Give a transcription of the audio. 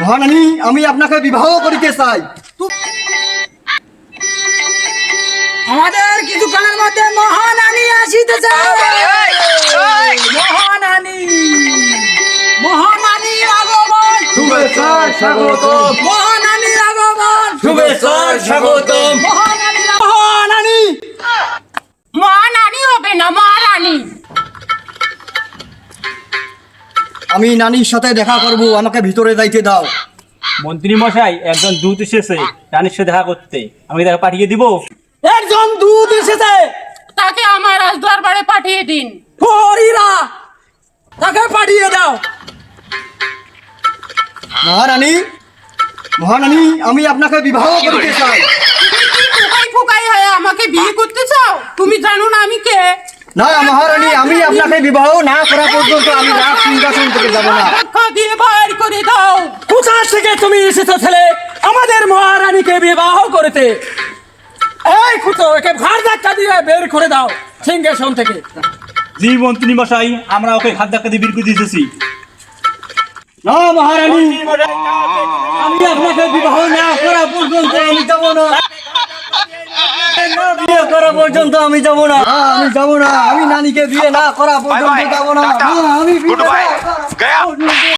মহারানী আমি আপনাকে বিবাহ করিতে চাই। আমাদের কিছুক্ষণের মধ্যে মহানানী আসিতেছে মহানানী মহানানী আগমন। শুভেচ্ছা স্বাগতম। মহানানী আগমন। শুভেচ্ছা স্বাগতম। মহানানী মহানানী হবে না মহারানী। আমি নানির সাথে দেখা করব আমাকে ভিতরে যাইতে দাও। মন্ত্রী মশাই একজন দূত এসেছে রানীর সাথে দেখা করতে। আমি তাকে পাঠিয়ে দিব? একজন দুধ এসেছে! তাকে আমার রাজ দরবারে পাঠিয়ে দিন। হরিরা তাকে পাঠিয়ে দাও। মহারানী মহারানী আমি আপনাকে বিবাহ করতে চাই। তুমি কি ফুকাই ফুকাই হয়ে আমাকে বিয়ে করতে চাও? তুমি জানো না আমি কে। না মহারানী আমি আপনাকে বিবাহ না করা পর্যন্ত আমি রাজ সিংহাসন থেকে যাব না। ধাক্কা দিয়ে বাইর করে দাও। কোথা থেকে তুমি এসেছ ছেলে? আমাদের মহারানীকে বিবাহ করতে। এই খুতো একে ঘাড় ধাক্কা দিয়ে বের করে দাও সিংহাসন থেকে। জি মন্ত্রী মশাই আমরা ওকে হাত ধাক্কা দিয়ে বের করে দিয়েছি না মহারানী আমি আপনাকে বিবাহ না করা পর্যন্ত আমি যাব না। করা পর্যন্ত আমি যাব না। আমি যাব না। আমি নানিকে বিয়ে না করা পর্যন্ত যাব না। না, আমি বিয়ে না করা-